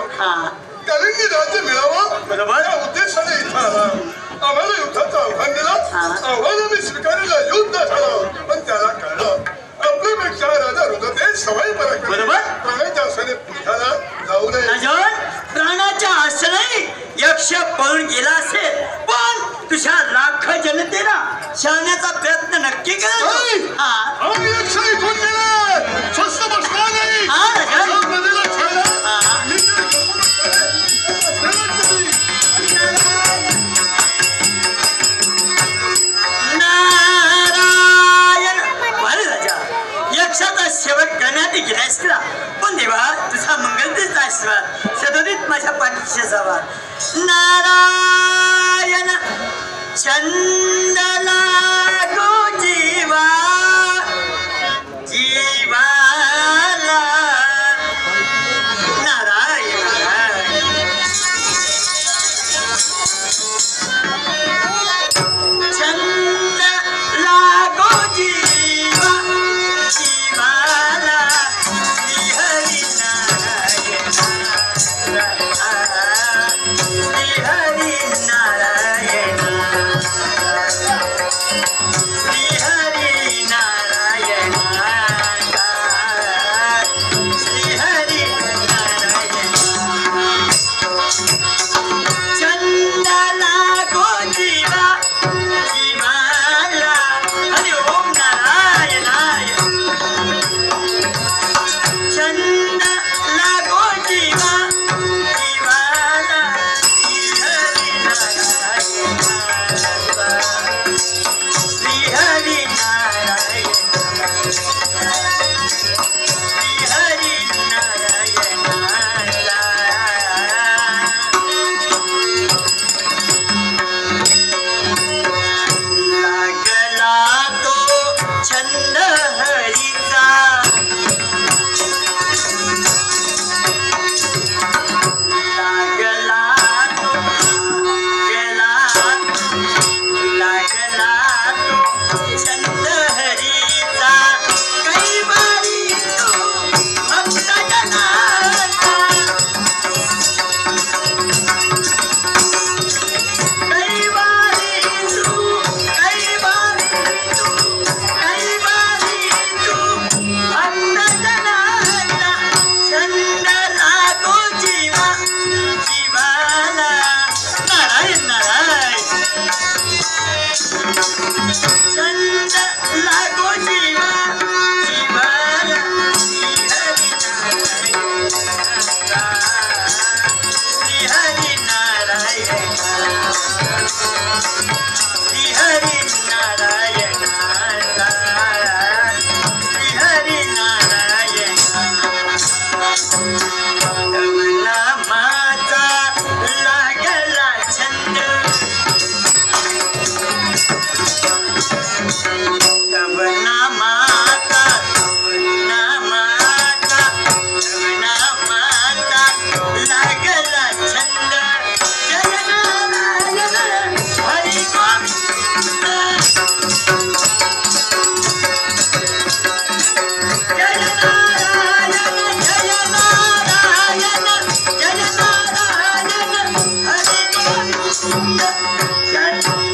मिळावा? कलिंगी राज्य मिळावं? बरोबर. या उद्देशाने इथं आला. आम्हाला युद्धाचं आव्हान दिलं. आव्हानाने स्वीकारलेलं युद्ध झालं. पण त्याला कळलं आपल्यापेक्षा राजा रुदते सवाई पराक्रम बरोबर. प्राण्याच्या आसने पुढ्याला जाऊ नये. प्राणाच्या आसने यक्ष पळून गेला असेल पण तुझ्या लाख जनतेला शहाण्याचा प्रयत्न नक्की कर ceza var. Narayana sen Hari Thank you.